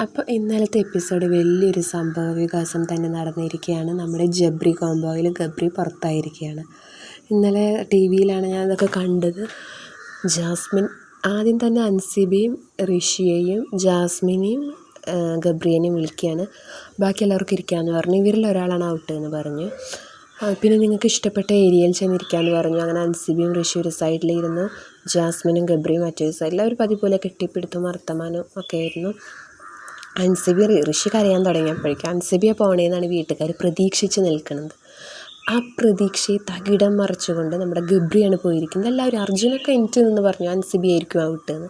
അപ്പോൾ ഇന്നലത്തെ എപ്പിസോഡ് വലിയൊരു സംഭവ വികാസം തന്നെ നടന്നിരിക്കുകയാണ്. നമ്മുടെ ജബ്രി കോംബോയിൽ ഗബ്രി പുറത്തായിരിക്കുകയാണ്. ഇന്നലെ ടി വിയിലാണ് ഞാൻ അതൊക്കെ കണ്ടത്. ജാസ്മിൻ ആദ്യം തന്നെ അൻസിബിയും ഋഷിയെയും ജാസ്മിനെയും ഗബ്രിയേനെയും വിളിക്കുകയാണ്. ബാക്കി എല്ലാവർക്കും ഇരിക്കാമെന്ന് പറഞ്ഞു. ഇവരിൽ ഒരാളാണ് ഔട്ട് എന്ന് പറഞ്ഞു. പിന്നെ നിങ്ങൾക്ക് ഇഷ്ടപ്പെട്ട ഏരിയയിൽ ചെന്നിരിക്കാമെന്ന് പറഞ്ഞു. അങ്ങനെ അൻസിബിയും ഋഷി ഒരു സൈഡിലിരുന്നു. ജാസ്മിനും ഗബ്രിയും മറ്റൊരു സൈഡിൽ. അവർ പതിപോലെ പോലെ കെട്ടിപ്പിടുത്തും വർത്തമാനവും ഒക്കെ ആയിരുന്നു. അൻസിബി ഋഷി കരയാൻ തുടങ്ങിയപ്പോഴേക്കും അൻസിബിയെ പോണേന്നാണ് വീട്ടുകാർ പ്രതീക്ഷിച്ച് നിൽക്കുന്നത്. ആ പ്രതീക്ഷയെ തകിടം മറിച്ചുകൊണ്ട് നമ്മുടെ ഗബ്രിയാണ് പോയിരിക്കുന്നത്. എല്ലാവരും അർജുനൊക്കെ എനിക്ക് നിന്ന് പറഞ്ഞു അൻസിബി ആയിരിക്കും ഔട്ട് എന്ന്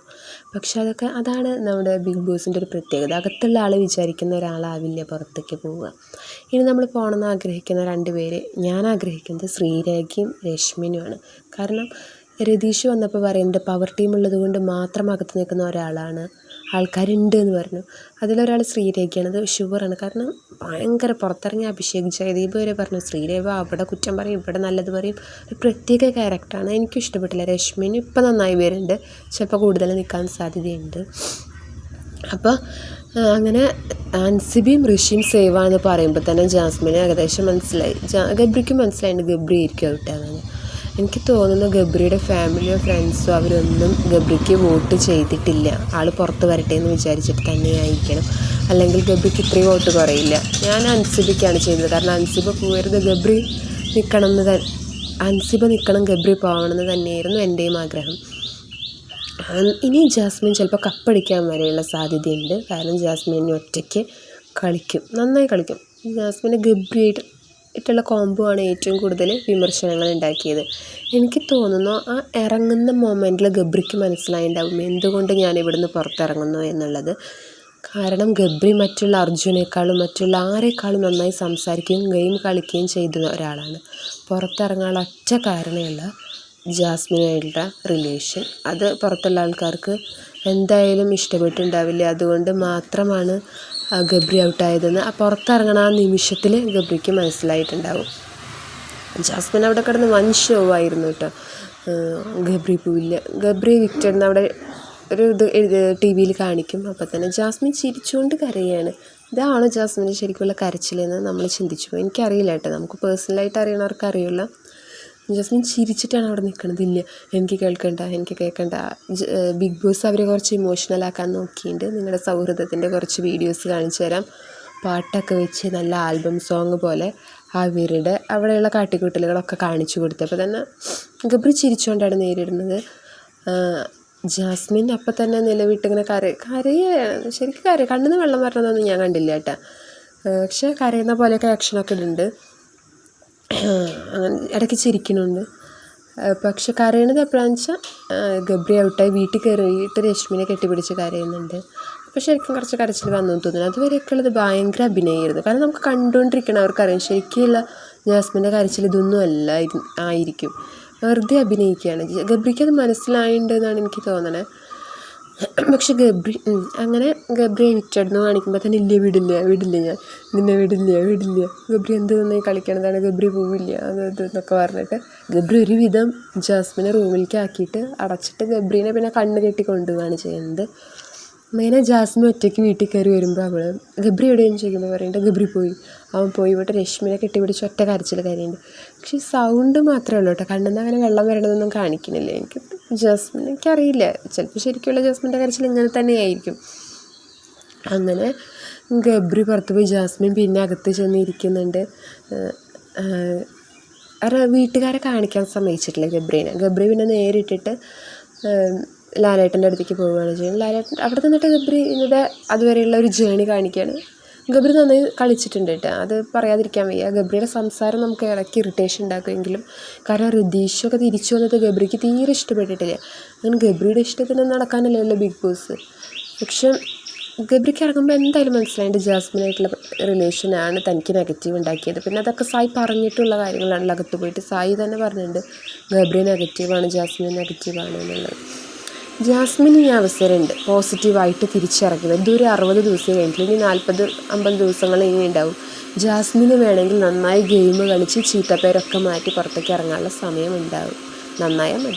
പക്ഷെ അതൊക്കെ അതാണ് നമ്മുടെ ബിഗ് ബോസിന്റെ ഒരു പ്രത്യേകത. അകത്തുള്ള ആൾ വിചാരിക്കുന്ന ഒരാളാവില്ല പുറത്തേക്ക് പോവുക. ഇനി നമ്മൾ പോകണമെന്ന് ആഗ്രഹിക്കുന്ന രണ്ട് പേര് ഞാൻ ആഗ്രഹിക്കുന്നത് ശ്രീരേഖയും രശ്മിനുമാണ് കാരണം രതീഷ് വന്നപ്പോൾ പറയുന്നത് പവർ ടീമുള്ളത് കൊണ്ട് മാത്രം അകത്ത് നിൽക്കുന്ന ഒരാളാണ്. ആൾക്കാരുണ്ട് എന്ന് പറഞ്ഞു. അതിലൊരാൾ ശ്രീരേഖയാണ്. അത് ഷുവറാണ്. കാരണം ഭയങ്കര പുറത്തിറങ്ങിയ അഭിഷേക് ജയദീപ് വരെ പറഞ്ഞു ശ്രീരേഖ അവിടെ കുറ്റം പറയും ഇവിടെ നല്ലത് പറയും. ഒരു പ്രത്യേക ക്യാരക്ടറാണ് എനിക്കും ഇഷ്ടപ്പെട്ടില്ല. രശ്മിന് ഇപ്പം നന്നായി വരുന്നുണ്ട് ചിലപ്പോൾ കൂടുതൽ നിൽക്കാൻ സാധ്യതയുണ്ട്. അപ്പോൾ അങ്ങനെ അൻസിബിയും ഋഷിയും സേവാന്ന് പറയുമ്പോൾ തന്നെ ജാസ്മിന് ഏകദേശം മനസ്സിലായി. ഗബ്രിക്കും മനസ്സിലായിട്ടുണ്ട് ഗബ്രി ആയിരിക്കും ഔട്ടാണെന്ന് എനിക്ക് തോന്നുന്നു ഗബ്രിയുടെ ഫാമിലിയോ ഫ്രണ്ട്സോ അവരൊന്നും ഗബ്രിക്ക് വോട്ട് ചെയ്തിട്ടില്ല. ആൾ പുറത്ത് വരട്ടെ എന്ന് വിചാരിച്ചിട്ട് തന്നെയായിരിക്കണം. അല്ലെങ്കിൽ ഗബ്രിക്ക് ഇത്രയും വോട്ട് കുറയില്ല. ഞാൻ അൻസിബിക്കാണ് ചെയ്തത് കാരണം അൻസിബ പോകരുത് ഗബ്രി നിൽക്കണം എന്ന് അൻസിബ നിൽക്കണം ഗബ്രി പോകണമെന്ന് തന്നെയായിരുന്നു എന്റെയും ആഗ്രഹം. ഇനി ജാസ്മിൻ ചിലപ്പോൾ കപ്പടിക്കാൻ വരെയുള്ള സാധ്യതയുണ്ട്. കാരണം ജാസ്മിൻ ഒറ്റയ്ക്ക് കളിക്കും. നന്നായി കളിക്കും. ജാസ്മിനെ ഗബ്രിയായിട്ട് ആയിട്ടുള്ള കോംബോ ആണ് ഏറ്റവും കൂടുതൽ വിമർശനങ്ങൾ ഉണ്ടാക്കിയത്. എനിക്ക് തോന്നുന്നു ആ ഇറങ്ങുന്ന മൊമെന്റിൽ ഗബ്രിക്ക് മനസ്സിലായിട്ടുണ്ടാവും എന്തുകൊണ്ട് ഞാൻ ഇവിടുന്ന് പുറത്തിറങ്ങുന്നു എന്നുള്ളത്. കാരണം ഗബ്രി മറ്റുള്ള അർജുനേക്കാളും മറ്റുള്ള ആരെക്കാളും നന്നായി സംസാരിക്കുകയും ഗെയിം കളിക്കുകയും ചെയ്ത ഒരാളാണ്. പുറത്തിറങ്ങാനുള്ള ഒറ്റ കാരണമുള്ള ജാസ്മിനായിട്ടുള്ള റിലേഷൻ അത് പുറത്തുള്ള ആൾക്കാർക്ക് എന്തായാലും ഇഷ്ടപ്പെട്ടിട്ടുണ്ടാവില്ല. അതുകൊണ്ട് മാത്രമാണ് ഗബ്രി ഔട്ടായതെന്ന്. ആ പുറത്തിറങ്ങണ ആ നിമിഷത്തിൽ ഗബ്രിക്ക് മനസ്സിലായിട്ടുണ്ടാവും. ജാസ്മിൻ അവിടെ കിടന്ന് വൻ ഷോ ആയിരുന്നു കേട്ടോ. ഗബ്രി പൂവില്ല ഗബ്രി വിക്ടറിന് അവിടെ ഒരു ഇത് ടി വിയിൽ കാണിക്കും. അപ്പോൾ തന്നെ ജാസ്മിൻ ചിരിച്ചുകൊണ്ട് കരയാണ്. ഇതാണോ ജാസ്മിന്റെ ശരിക്കുള്ള കരച്ചിലെന്ന് നമ്മൾ ചിന്തിച്ചു എനിക്കറിയില്ല കേട്ടോ. നമുക്ക് പേഴ്സണലായിട്ട് അറിയണവർക്ക് അറിയില്ല. ജസ്മിൻ ചിരിച്ചിട്ടാണ് അവിടെ നിൽക്കുന്നത് ഇല്ല എനിക്ക് കേൾക്കണ്ട എനിക്ക് കേൾക്കണ്ട. ബിഗ് ബോസ് അവരെ കുറച്ച് ഇമോഷണൽ ആക്കാൻ നോക്കിയിട്ടുണ്ട്. നിങ്ങളുടെ സൗഹൃദത്തിന്റെ കുറച്ച് വീഡിയോസ് കാണിച്ചു തരാം. പാട്ടൊക്കെ വെച്ച് നല്ല ആൽബം സോങ് പോലെ അവരുടെ അവിടെയുള്ള കാട്ടിക്കൂട്ടലുകളൊക്കെ കാണിച്ചു കൊടുത്തപ്പോൾ തന്നെ ഗബ്രി ചിരിച്ചുകൊണ്ടാണ് നേരിടുന്നത്. ജാസ്മിൻ അപ്പം തന്നെ നിലവിട്ടിങ്ങനെ കര കരയാണ്. ശരിക്കും കര കണ്ണിന്ന് വെള്ളം വരണതൊന്നും ഞാൻ കണ്ടില്ല കേട്ടോ. പക്ഷേ കരയുന്ന പോലെയൊക്കെ ആക്ഷനൊക്കെ ഇടുന്നുണ്ട്. അങ്ങനെ ഇടയ്ക്ക് ചിരിക്കുന്നുണ്ട് പക്ഷെ കരയണത് എപ്പോഴാണെന്ന് വെച്ചാൽ ഗബ്രി ഔട്ടായി വീട്ടിൽ കയറിയിട്ട് രശ്മിനെ കെട്ടിപ്പിടിച്ച് കരയുന്നുണ്ട്. അപ്പോൾ ശരിക്കും കുറച്ച് കരച്ചിൽ വന്നു തോന്നുന്നു. അതുവരെയൊക്കെ ഉള്ളത് ഭയങ്കര അഭിനയമായിരുന്നു കാരണം നമുക്ക് കണ്ടുകൊണ്ടിരിക്കണവർക്കറിയാം ശരിക്കുള്ള ജാസ്മിന്റെ കരച്ചിൽ ഇതൊന്നും അല്ല ആയിരിക്കും. വെറുതെ അഭിനയിക്കുകയാണ്. ഗബ്രിക്ക് അത് മനസ്സിലായിട്ടുണ്ട് എന്നാണ് എനിക്ക് തോന്നണേ. പക്ഷെ ഗബ്രി അങ്ങനെ ഗബ്രി എനിച്ചടന്ന് കാണിക്കുമ്പോൾ തന്നെ ഇല്ല വിടില്ല വിടില്ല ഞാൻ. നിന്നെ വിടില്ല വിടില്ല. ഗബ്രി എന്ത് നന്നായി കളിക്കണതാണ് ഗബ്രി പോവില്ല അത് ഇത് എന്നൊക്കെ പറഞ്ഞിട്ട് ഗബ്രി ഒരുവിധം ജാസ്മിനെ റൂമിലേക്ക് ആക്കിയിട്ട് അടച്ചിട്ട് ഗബ്രീനെ പിന്നെ കണ്ണ് കെട്ടി കൊണ്ടുപോവാണ് ചെയ്യുന്നത്. അങ്ങനെ ജാസ്മിൻ ഒറ്റയ്ക്ക് വീട്ടിൽ കയറി വരുമ്പോൾ അവൾ ഗബ്രി എവിടെയെന്ന് ചോദിക്കുമ്പോൾ പറയുന്നുണ്ട് ഗബ്രി പോയി. അവൻ പോയി ഇവിടെ രശ്മിനെ കെട്ടിപ്പിടിച്ച് ഒറ്റ കരച്ചിൽ കരയുണ്ട്. പക്ഷേ സൗണ്ട് മാത്രമേ ഉള്ളൂ കേട്ടോ. കണ്ണിൽ നിന്ന് അങ്ങനെ വെള്ളം വരണതൊന്നും കാണിക്കുന്നില്ല. എനിക്ക് ജാസ്മിൻ എനിക്കറിയില്ല. ചിലപ്പോൾ ശരിക്കുള്ള ജാസ്മിന്റെ കരച്ചിൽ ഇങ്ങനെ തന്നെയായിരിക്കും. അങ്ങനെ ഗബ്രി പുറത്ത് പോയി ജാസ്മിൻ പിന്നെ അകത്ത് ചെന്നിരിക്കുന്നുണ്ട് വീട്ടുകാരെ കാണിക്കാൻ സമ്മതിച്ചിട്ടില്ല ഗബ്രീനെ. ഗബ്രി പിന്നെ നേരിട്ടിട്ട് ലാലേട്ടന്റെ അടുത്തേക്ക് പോവുകയാണ് ചെയ്യുന്നത്. ലാലേട്ടൻ അവിടെ നിന്നിട്ട് ഗബ്രിയുടെ അതുവരെയുള്ള ഒരു ജേണി കാണിക്കുകയാണ്. ഗബ്രി നന്നായി കളിച്ചിട്ടുണ്ട് കേട്ടോ. അത് പറയാതിരിക്കാൻ വയ്യ. ഗബ്രിയുടെ സംസാരം നമുക്ക് ഇടയ്ക്ക് ഇറിറ്റേഷൻ ഉണ്ടാക്കുമെങ്കിലും കാരണം ഋതീഷൊക്കെ തിരിച്ചു വന്നത് ഗബ്രിക്ക് തീരെ ഇഷ്ടപ്പെട്ടിട്ടില്ല. അങ്ങനെ ഗബ്രിയുടെ ഇഷ്ടത്തിന് നടക്കാനല്ലല്ലോ ബിഗ് ബോസ്. പക്ഷെ ഗബ്രിക്ക് ഇറങ്ങുമ്പോൾ എന്തായാലും മനസ്സിലായിട്ട് ജാസ്മിനായിട്ടുള്ള റിലേഷനാണ് തനിക്ക് നെഗറ്റീവ് ഉണ്ടാക്കിയത്. പിന്നെ അതൊക്കെ സായി പറഞ്ഞിട്ടുള്ള കാര്യങ്ങളാണ് അകത്ത് പോയിട്ട് സായി തന്നെ പറഞ്ഞിട്ടുണ്ട് ഗബ്രി നെഗറ്റീവാണ് ജാസ്മിൻ നെഗറ്റീവാണ് എന്നുള്ളത്. ജാസ്മിന് ഈ അവസരമുണ്ട്. പോസിറ്റീവായിട്ട് തിരിച്ചിറങ്ങുന്നത് ഇതൊരു അറുപത് ദിവസം കഴിഞ്ഞിട്ട് ഇനി നാൽപ്പത് അമ്പത് ദിവസങ്ങൾ ഇനി ഉണ്ടാവും. ജാസ്മിന് വേണമെങ്കിൽ നന്നായി ഗെയിം കളിച്ച് ചീത്തപ്പേരൊക്കെ മാറ്റി പുറത്തേക്ക് ഇറങ്ങാനുള്ള സമയം ഉണ്ടാവും. നന്നായാൽ മതി.